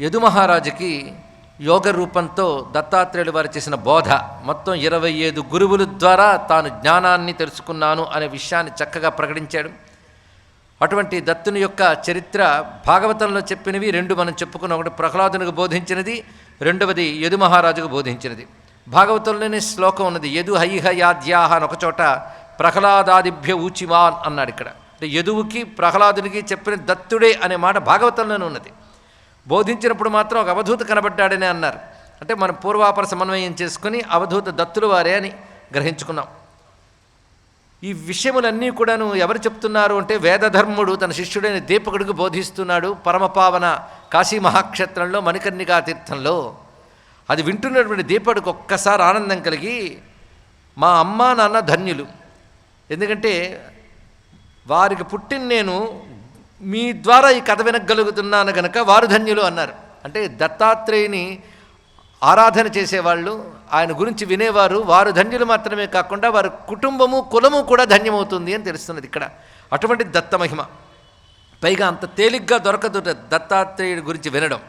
యదుమహారాజుకి యోగ రూపంతో దత్తాత్రేయుడు వారు చేసిన బోధ. మొత్తం ఇరవై ఐదు గురువుల ద్వారా తాను జ్ఞానాన్ని తెలుసుకున్నాను అనే విషయాన్ని చక్కగా ప్రకటించాడు. అటువంటి దత్తుని యొక్క చరిత్ర భాగవతంలో చెప్పినవి రెండు మనం చెప్పుకున్న ఒకటి ప్రహ్లాదునికి బోధించినది రెండవది యదు మహారాజుకు బోధించినది. భాగవతంలోనే శ్లోకం ఉన్నది యదు హైహ యాద్యాహ అని ఒకచోట ప్రహ్లాదాదిభ్య ఊచిమాన్ అన్నాడు ఇక్కడ. అంటే యదువుకి ప్రహ్లాదునికి చెప్పిన దత్తుడే అనే మాట భాగవతంలోనే ఉన్నది. బోధించినప్పుడు మాత్రం ఒక అవధూత కనబడ్డాడని అన్నారు. అంటే మనం పూర్వాపర సమన్వయం చేసుకుని అవధూత దత్తులు వారే అని గ్రహించుకున్నాం. ఈ విషయములన్నీ కూడాను ఎవరు చెప్తున్నారు అంటే వేదధర్ముడు తన శిష్యుడైన దీపకుడికి బోధిస్తున్నాడు పరమపావన కాశీ మహాక్షేత్రంలో మణికర్ణికా తీర్థంలో అది వింటున్నటువంటి దీపకుడికి ఒక్కసారి ఆనందం కలిగి మా అమ్మ నాన్న ధన్యులు. ఎందుకంటే వారికి పుట్టిన నేను మీ ద్వారా ఈ కథ వినగలుగుతున్నాను కనుక వారు ధన్యులు అన్నారు. అంటే దత్తాత్రేయుని ఆరాధన చేసేవాళ్ళు ఆయన గురించి వినేవారు వారు ధన్యులు మాత్రమే కాకుండా వారి కుటుంబము కులము కూడా ధన్యమవుతుంది అని తెలుస్తున్నది ఇక్కడ. అటువంటి దత్తమహిమ పైగా అంత తేలిగ్గా దొరకదు దత్తాత్రేయుడి గురించి వినడం.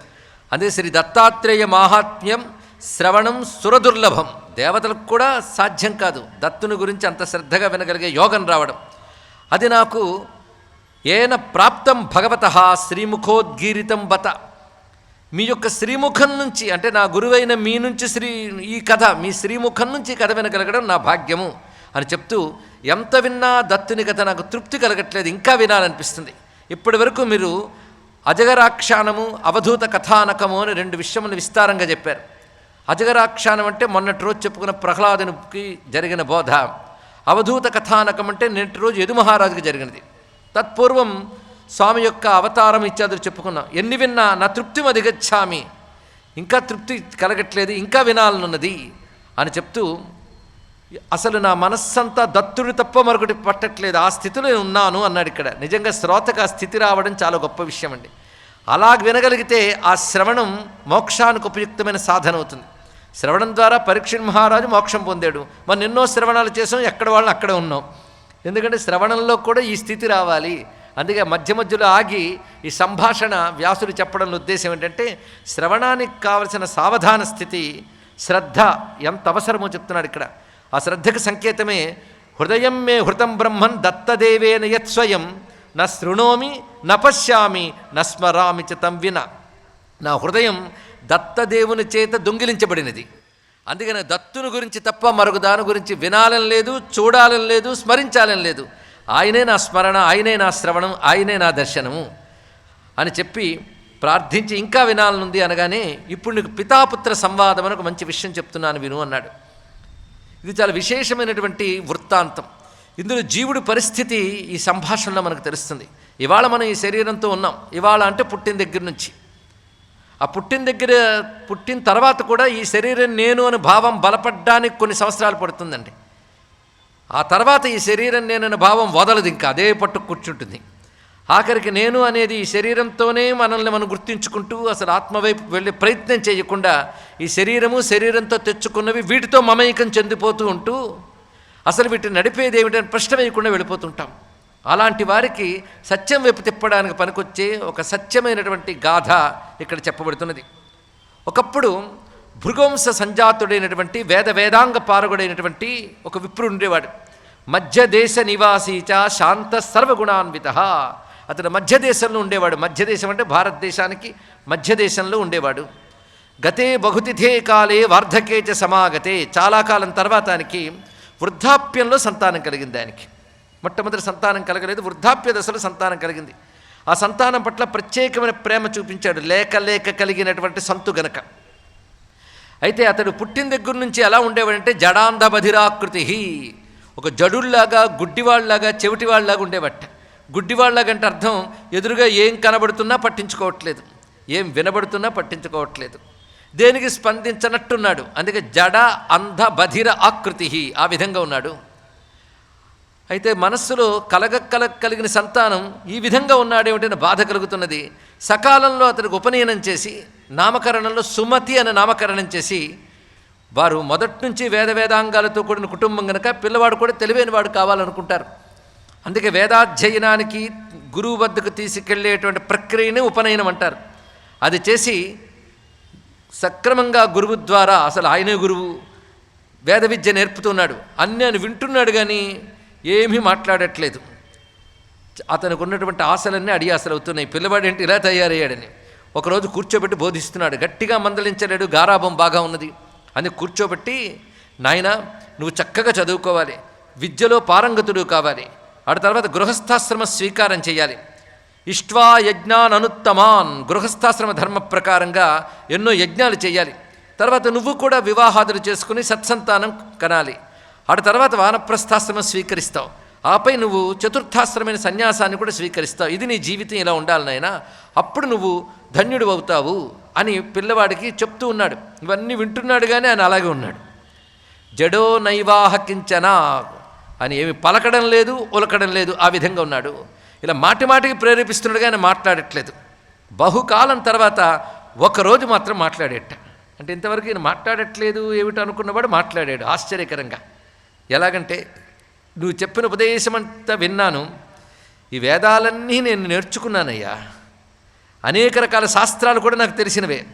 అదే శ్రీ దత్తాత్రేయ మాహాత్మ్యం శ్రవణం సురదుర్లభం. దేవతలకు కూడా సాధ్యం కాదు దత్తుని గురించి అంత శ్రద్ధగా వినగలిగే యోగం రావడం. అది నాకు ఏన ప్రాప్తం భగవత శ్రీముఖోద్గీరితం బత మీ యొక్క శ్రీముఖం నుంచి అంటే నా గురువైన మీ నుంచి శ్రీ ఈ కథ మీ శ్రీముఖం నుంచి కథ వినగలగడం నా భాగ్యము అని చెప్తూ ఎంత విన్నా దత్తుని కథ నాకు తృప్తి కలగట్లేదు ఇంకా వినాలనిపిస్తుంది. ఇప్పటి వరకు మీరు అజగరాఖ్యానము అవధూత కథానకము అని రెండు విషయములు విస్తారంగా చెప్పారు. అజగరాఖ్యానం అంటే మొన్నటి రోజు చెప్పుకున్న ప్రహ్లాదునికి జరిగిన బోధ. అవధూత కథానకం అంటే నేటి రోజు యదు మహారాజుకి జరిగినది. తత్పూర్వం స్వామి యొక్క అవతారం ఇత్యాదులు చెప్పుకున్నాం. ఎన్ని విన్నా నా తృప్తి అధిగచ్చామి ఇంకా తృప్తి కలగట్లేదు ఇంకా వినాలనున్నది అని చెప్తూ అసలు నా మనస్సంతా దత్తుడు తప్ప మరొకటి పట్టట్లేదు ఆ స్థితిలో నేను ఉన్నాను అన్నాడు ఇక్కడ. నిజంగా శ్రోతకు ఆ స్థితి రావడం చాలా గొప్ప విషయం అండి అలా వినగలిగితే ఆ శ్రవణం మోక్షానికి ఉపయుక్తమైన సాధన అవుతుంది. శ్రవణం ద్వారా పరీక్ష మహారాజు మోక్షం పొందాడు. మనం ఎన్నో శ్రవణాలు చేసాం ఎక్కడ వాళ్ళని అక్కడే ఉన్నాం. ఎందుకంటే శ్రవణంలో కూడా ఈ స్థితి రావాలి. అందుకే మధ్య మధ్యలో ఆగి ఈ సంభాషణ వ్యాసుడు చెప్పడంలో ఉద్దేశం ఏంటంటే శ్రవణానికి కావలసిన సావధాన స్థితి శ్రద్ధ ఎంత అవసరమో చెప్తున్నాడు ఇక్కడ. ఆ శ్రద్ధకు సంకేతమే హృదయం మే హృతం బ్రహ్మన్ దత్తదేవేన యత్స్వయం న శృణోమి న పశ్యామి న స్మరామి చ తం విన. నా హృదయం దత్తదేవుని చేత దొంగిలించబడినది. అందుకని దత్తుని గురించి తప్ప మరొక దాని గురించి వినాలని లేదు చూడాలని లేదు స్మరించాలని లేదు. ఆయనే నా స్మరణ ఆయనే నా శ్రవణం ఆయనే నా దర్శనము అని చెప్పి ప్రార్థించి ఇంకా వినాలనుంది అనగానే ఇప్పుడు నీకు పితాపుత్ర సంవాదం అని ఒక మంచి విషయం చెప్తున్నాను విను అన్నాడు. ఇది చాలా విశేషమైనటువంటి వృత్తాంతం. ఇందులో జీవుడి పరిస్థితి ఈ సంభాషణలో మనకు తెలుస్తుంది. ఇవాళ మనం ఈ శరీరంతో ఉన్నాం. ఇవాళ అంటే పుట్టిన దగ్గర నుంచి. ఆ పుట్టిన దగ్గర పుట్టిన తర్వాత కూడా ఈ శరీరం నేను అని భావం బలపడ్డానికి కొన్ని సంవత్సరాలు పడుతుందండి. ఆ తర్వాత ఈ శరీరం నేనని భావం వదలదు ఇంకా అదే పట్టు కూర్చుంటుంది. ఆఖరికి నేను అనేది ఈ శరీరంతోనే మనల్ని మనం గుర్తించుకుంటూ అసలు ఆత్మవైపు వెళ్ళే ప్రయత్నం చేయకుండా ఈ శరీరము శరీరంతో తెచ్చుకున్నవి వీటితో మమేకం చెందిపోతూ ఉంటూ అసలు వీటిని నడిపేది ఏమిటని ప్రశ్న వేయకుండా వెళ్ళిపోతుంటాం అలాంటి వారికి సత్యం వైపు తిప్పడానికి పనికొచ్చే ఒక సత్యమైనటువంటి గాథ ఇక్కడ చెప్పబడుతున్నది. ఒకప్పుడు భృగవంశ సంజాతుడైనటువంటి వేద వేదాంగ పారగుడైనటువంటి ఒక విప్రుడు ఉండేవాడు. మధ్యదేశ నివాసీచ శాంత సర్వగుణాన్విత. అతడు మధ్యదేశంలో ఉండేవాడు. మధ్యదేశం అంటే భారతదేశానికి మధ్యదేశంలో ఉండేవాడు. గతే బహుతిథే కాలే వార్ధకేచ సమాగతే. చాలా కాలం తర్వాత వృద్ధాప్యంలో సంతానం కలిగింది ఆయనకి. మొట్టమొదటి సంతానం కలగలేదు వృద్ధాప్య దశలో సంతానం కలిగింది. ఆ సంతానం పట్ల ప్రత్యేకమైన ప్రేమ చూపించాడు లేక లేక కలిగినటువంటి సంతు గనక. అయితే అతడు పుట్టిన దగ్గర నుంచి ఎలా ఉండేవాడంటే జడాంధబధిరాకృతి ఒక జడుల్లాగా గుడ్డివాళ్ళాగా చెవిటివాళ్ళాగా ఉండేవట. గుడ్డివాళ్ళాగా అంటే అర్థం ఎదురుగా ఏం కనబడుతున్నా పట్టించుకోవట్లేదు. ఏం వినబడుతున్నా పట్టించుకోవట్లేదు. దేనికి స్పందించనట్టున్నాడు. అందుకే జడ అంధ బధిర ఆకృతి ఆ విధంగా ఉన్నాడు. అయితే మనస్సులో కలగ కలగ కలిగిన సంతానం ఈ విధంగా ఉన్నాడేమిటని బాధ కలుగుతున్నది. సకాలంలో అతనికి ఉపనయనం చేసి నామకరణంలో సుమతి అనే నామకరణం చేసి వారు మొదటి నుంచి వేద వేదాంగాలతో కూడిన కుటుంబం కనుక పిల్లవాడు కూడా తెలివైన వాడు కావాలనుకుంటారు. అందుకే వేదాధ్యయనానికి గురువు వద్దకు తీసుకెళ్ళేటువంటి ప్రక్రియనే ఉపనయనం అంటారు. అది చేసి సక్రమంగా గురువు ద్వారా అసలు ఆయనే గురువు వేద విద్య నేర్పుతున్నాడు అన్ని అని వింటున్నాడు కానీ ఏమీ మాట్లాడట్లేదు. అతనికి ఉన్నటువంటి ఆశలన్నీ అడి ఆశలు అవుతున్నాయి. పిల్లవాడేంటి ఇలా తయారయ్యాడని. ఒకరోజు కూర్చోబెట్టి బోధిస్తున్నాడు. గట్టిగా మందలించలేడు. గారాభం బాగా ఉన్నది. అని కూర్చోబెట్టి నాయన నువ్వు చక్కగా చదువుకోవాలి. విద్యలో పారంగతుడు కావాలి. ఆ తర్వాత గృహస్థాశ్రమ స్వీకారం చేయాలి. ఇష్వా యజ్ఞాన్ అనుత్తమాన్ గృహస్థాశ్రమ ధర్మ ప్రకారంగా ఎన్నో యజ్ఞాలు చేయాలి. తర్వాత నువ్వు కూడా వివాహాదులు చేసుకుని సత్సంతానం కనాలి. అటు తర్వాత వానప్రస్థాశ్రమం స్వీకరిస్తావు. ఆపై నువ్వు చతుర్థాశ్రమైన సన్యాసాన్ని కూడా స్వీకరిస్తావు. ఇది నీ జీవితం ఇలా ఉండాలి నాయనా? అప్పుడు నువ్వు ధన్యుడు అవుతావు అని పిల్లవాడికి చెప్తూ ఉన్నాడు. ఇవన్నీ వింటున్నాడు కానీ ఆయన అలాగే ఉన్నాడు. జడో నైవాహకించనా అని ఏమి పలకడం లేదు ఉలకడం లేదు ఆ విధంగా ఉన్నాడు. ఇలా మాటి మాటికి ప్రేరేపిస్తున్నాడు కానీ మాట్లాడట్లేదు. బహుకాలం తర్వాత ఒకరోజు మాత్రం మాట్లాడేట. అంటే ఇంతవరకు ఈయన మాట్లాడట్లేదు ఏమిటో అనుకున్నవాడు మాట్లాడాడు ఆశ్చర్యకరంగా. ఎలాగంటే నువ్వు చెప్పిన ఉపదేశం అంతా విన్నాను. ఈ వేదాలన్నీ నేను నేర్చుకున్నానయ్యా. అనేక రకాల శాస్త్రాలు కూడా నాకు తెలిసినవే.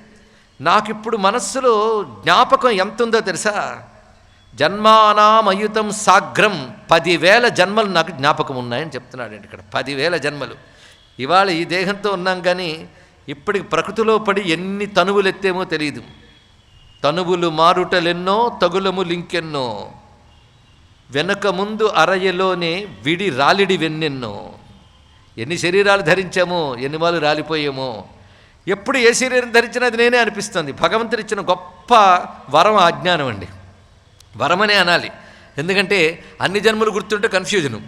నాకు ఇప్పుడు మనస్సులో జ్ఞాపకం ఎంత ఉందో తెలుసా? జన్మానామయుతం సాగ్రం పదివేల జన్మలు నాకు జ్ఞాపకం ఉన్నాయని చెప్తున్నాడండి ఇక్కడ. పదివేల జన్మలు. ఇవాళ ఈ దేహంతో ఉన్నాం కానీ ఇప్పటికి ప్రకృతిలో పడి ఎన్ని తనువులు ఎత్తేమో తెలియదు తనువులు మారుటలెన్నో తగులములింకెన్నో. వెనక ముందు అరయలోనే విడి రాలిడి వెన్నెన్నో. ఎన్ని శరీరాలు ధరించామో ఎన్ని వాళ్ళు రాలిపోయామో. ఎప్పుడు ఏ శరీరం ధరించినా అది నేనే అనిపిస్తుంది. భగవంతుడు ఇచ్చిన గొప్ప వరం అజ్ఞానం అండి. వరమనే అనాలి. ఎందుకంటే అన్ని జన్మలు గుర్తుంటే కన్ఫ్యూజను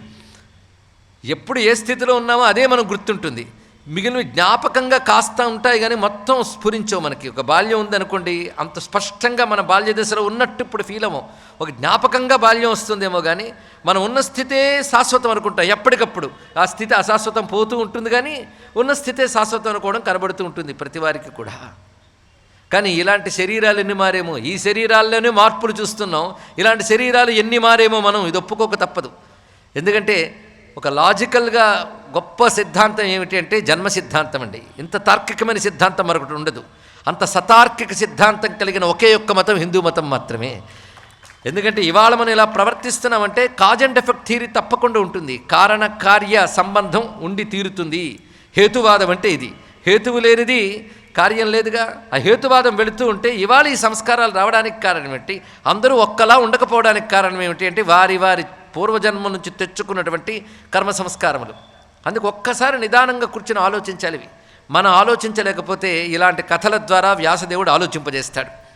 ఎప్పుడు ఏ స్థితిలో ఉన్నామో అదే మనకు గుర్తుంటుంది. మిగిలిన జ్ఞాపకంగా కాస్తూ ఉంటాయి కానీ మొత్తం స్ఫురించవు మనకి. ఒక బాల్యం ఉందనుకోండి అంత స్పష్టంగా మన బాల్య దశలో ఉన్నట్టు ఇప్పుడు ఫీల్ అవ్వం. ఒక జ్ఞాపకంగా బాల్యం వస్తుందేమో కానీ మనం ఉన్న స్థితే శాశ్వతం అనుకుంటాం ఎప్పటికప్పుడు. ఆ స్థితి అశాశ్వతం పోతూ ఉంటుంది కానీ ఉన్న స్థితే శాశ్వతం అనుకోవడం కనబడుతూ ఉంటుంది ప్రతి వారికి కూడా. కానీ ఇలాంటి శరీరాలు ఎన్ని మారేమో? ఈ శరీరాల్లోనే మార్పులు చూస్తున్నాం. ఇలాంటి శరీరాలు ఎన్ని మారేమో మనం ఇది ఒప్పుకోక తప్పదు. ఎందుకంటే ఒక లాజికల్గా గొప్ప సిద్ధాంతం ఏమిటి అంటే జన్మ సిద్ధాంతం అండి. ఇంత తార్కికమైన సిద్ధాంతం మరొకటి ఉండదు. అంత సతార్కిక సిద్ధాంతం కలిగిన ఒకే ఒక్క మతం హిందూ మతం మాత్రమే. ఎందుకంటే ఇవాళ మనం ఇలా ప్రవర్తిస్తున్నామంటే కాజ్ అండ్ ఎఫెక్ట్ థీరీ తప్పకుండా ఉంటుంది. కారణ కార్య సంబంధం ఉండి తీరుతుంది. హేతువాదం అంటే ఇది. హేతువు లేనిది కార్యం లేదుగా. ఆ హేతువాదం వెళుతూ ఉంటే ఇవాళ ఈ సంస్కారాలు రావడానికి కారణం ఏంటి? అందరూ ఒక్కలా ఉండకపోవడానికి కారణం ఏమిటి అంటే వారి వారి పూర్వజన్మ నుంచి తెచ్చుకున్నటువంటి కర్మ సంస్కారములు. అందుకు ఒక్కసారి నిదానంగా కూర్చొని ఆలోచించాలి మనం ఆలోచించలేకపోతే ఇలాంటి కథల ద్వారా వ్యాసదేవుడు ఆలోచింపజేస్తాడు.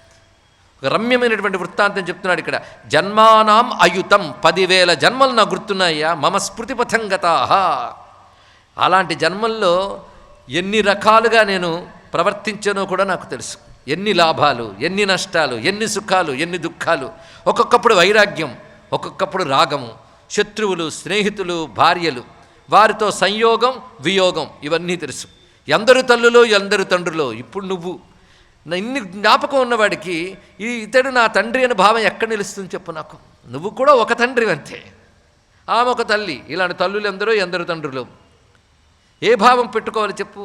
రమ్యమైనటువంటి వృత్తాంతం చెప్తున్నాడు ఇక్కడ. జన్మానాం అయుతం పదివేల జన్మలు నాకు గుర్తున్నాయ్యా మమ స్మృతిపథంగతా అలాంటి జన్మల్లో ఎన్ని రకాలుగా నేను ప్రవర్తించానో కూడా నాకు తెలుసు. ఎన్ని లాభాలు ఎన్ని నష్టాలు ఎన్ని సుఖాలు ఎన్ని దుఃఖాలు. ఒక్కొక్కప్పుడు వైరాగ్యం ఒక్కొక్కప్పుడు రాగము. శత్రువులు స్నేహితులు భార్యలు. వారితో సంయోగం వియోగం ఇవన్నీ తెలుసు. ఎందరు తల్లులో ఎందరు తండ్రులు ఇప్పుడు నువ్వు. నా ఇన్ని జ్ఞాపకం ఉన్నవాడికి ఈ ఇతడు నా తండ్రి అనే భావం ఎక్కడ నిలుస్తుంది చెప్పు నాకు. నువ్వు కూడా ఒక తండ్రి అంతే. ఆమె ఒక తల్లి. ఇలాంటి తల్లులు ఎందరో ఎందరు తండ్రులు. ఏ భావం పెట్టుకోవాలి చెప్పు?